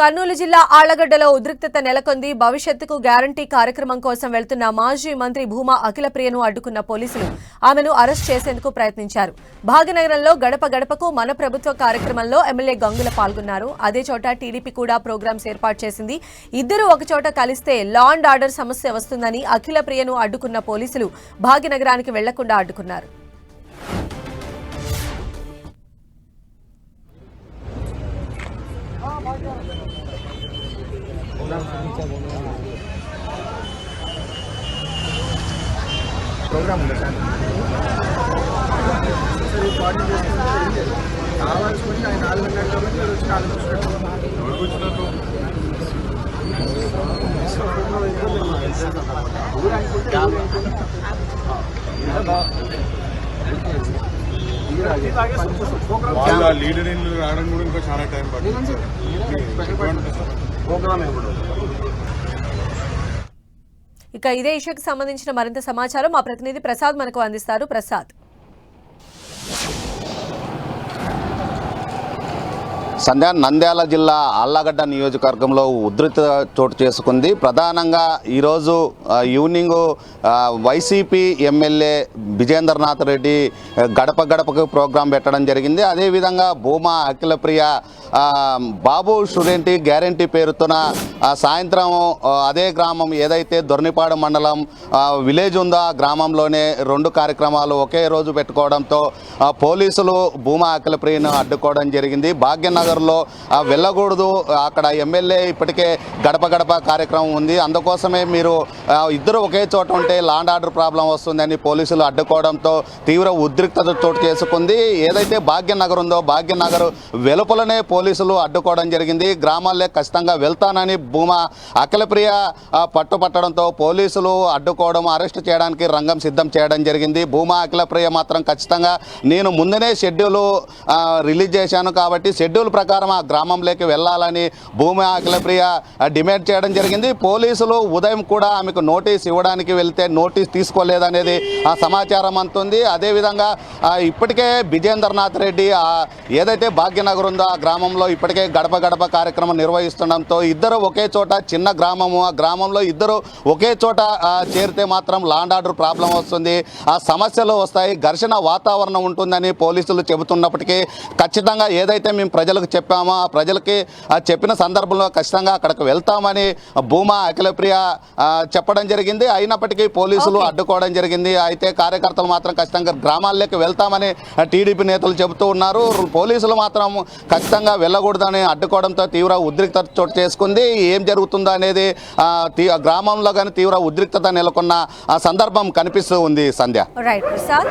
కర్నూలు జిల్లా ఆళ్ళగడ్డలో ఉద్రిక్తత నెలకొంది. భవిష్యత్తుకు గ్యారంటీ కార్యక్రమం కోసం వెళ్తున్న మాజీ మంత్రి భూమా అఖిలప్రియను అడ్డుకున్న పోలీసులు ఆమెను అరెస్ట్ చేసేందుకు ప్రయత్నించారు. భాగ్యనగరంలో గడప గడపకు మన ప్రభుత్వ కార్యక్రమంలో ఎమ్మెల్యే గంగుల పాల్గొన్నారు. అదే చోట టీడీపీ కూడా ప్రోగ్రామ్స్ ఏర్పాటు చేసింది. ఇద్దరు ఒకచోట కలిస్తే లా అండ్ ఆర్డర్ సమస్య వస్తుందని అఖిలప్రియను అడ్డుకున్న పోలీసులు భాగ్యనగరానికి వెళ్ళకుండా అడ్డుకున్నారు. ప్రోగ్రామ్ ఉంది సార్ సార్ ఈ కోఆర్డినేట్ చేసుకుంటే కావాల్సుకుంటే ఆయన నాలుగు గంటల కాబట్టి మీరు వచ్చి నాలుగు వాళ్ళ లీడర్ ఇల్లు రావడం కూడా ఇంకా చాలా టైం పడుతుంది. ఇక ఇదే ఇష్యూకి సంబంధించిన మరింత సమాచారం మా ప్రతినిధి ప్రసాద్ మనకు అందిస్తారు. ప్రసాద్. సంధ్యా నంద్యాల జిల్లా ఆళ్ళగడ్డ నియోజకవర్గంలో ఉధృత చోటు చేసుకుంది. ప్రధానంగా ఈరోజు evening YCP MLA Vijendranath Reddy గడప గడపకు ప్రోగ్రాం పెట్టడం జరిగింది. అదేవిధంగా భూమా అఖిలప్రియ బాబు స్టూడెంట్ గ్యారంటీ పేరుతోన సాయంత్రం అదే గ్రామం ఏదైతే దొర్నిపాడు మండలం విలేజ్ ఉందో ఆ గ్రామంలోనే రెండు కార్యక్రమాలు ఒకే రోజు పెట్టుకోవడంతో పోలీసులు భూమా అఖిలప్రియను అడ్డుకోవడం జరిగింది. భాగ్యనగర్ నగర్లో వెళ్ళకూడదు. అక్కడ ఎమ్మెల్యే ఇప్పటికే గడప గడప కార్యక్రమం ఉంది. అందుకోసమే మీరు ఇద్దరు ఒకే చోట ఉంటే లాండ్ ఆర్డర్ ప్రాబ్లం వస్తుందని పోలీసులు అడ్డుకోవడంతో తీవ్ర ఉద్రిక్తత చోటు చేసుకుంది. ఏదైతే భాగ్యనగర్ ఉందో భాగ్యనగర్ వెలుపలనే పోలీసులు అడ్డుకోవడం జరిగింది. గ్రామాల్లో ఖచ్చితంగా వెళ్తానని భూమా అఖిలప్రియ పట్టుపట్టడంతో పోలీసులు అడ్డుకోవడం అరెస్ట్ చేయడానికి రంగం సిద్ధం చేయడం జరిగింది. భూమా అఖిలప్రియ మాత్రం ఖచ్చితంగా నేను ముందునే షెడ్యూల్ రిలీజ్ చేశాను కాబట్టి షెడ్యూల్ ప్రకారం ఆ గ్రామంలోకి వెళ్ళాలని భూమి అఖిలప్రియ డిమాండ్ చేయడం జరిగింది. పోలీసులు ఉదయం కూడా ఆమెకు నోటీస్ ఇవ్వడానికి వెళ్తే నోటీస్ తీసుకోలేదనేది ఆ సమాచారం అంతుంది. అదేవిధంగా ఇప్పటికే విజేంద్రనాథ్ రెడ్డి ఏదైతే భాగ్యనగర్ ఉందో ఆ గ్రామంలో ఇప్పటికే గడప గడప కార్యక్రమం నిర్వహిస్తుండటంతో ఇద్దరు ఒకే చోట చిన్న గ్రామము. ఆ గ్రామంలో ఇద్దరు ఒకే చోట చేరితే మాత్రం లాండ్ ఆర్డర్ ప్రాబ్లం వస్తుంది. ఆ సమస్యలు వస్తాయి. ఘర్షణ వాతావరణం ఉంటుందని పోలీసులు చెబుతున్నప్పటికీ ఖచ్చితంగా ఏదైతే మేము ప్రజలకు చెప్పామో? ఆ ప్రజలకి ఆ చెప్పిన సందర్భంలో ఖచ్చితంగా అక్కడికి వెళ్తామని భూమా అఖిలప్రియ చెప్పడం జరిగింది. అయినప్పటికీ పోలీసులు. అడ్డుకోవడం జరిగింది. అయితే కార్యకర్తలు మాత్రం ఖచ్చితంగా గ్రామాల్లోకి వెళ్తామని టీడీపీ నేతలు చెబుతూ ఉన్నారు. పోలీసులు మాత్రం ఖచ్చితంగా వెళ్ళకూడదని అడ్డుకోవడంతో తీవ్ర ఉద్రిక్తత చోటు చేసుకుంది. ఏం జరుగుతుందో అనేది గ్రామంలో కానీ తీవ్ర ఉద్రిక్తత నెలకొన్న ఆ సందర్భం కనిపిస్తూ ఉంది సంధ్య. రైట్ ప్రసాద్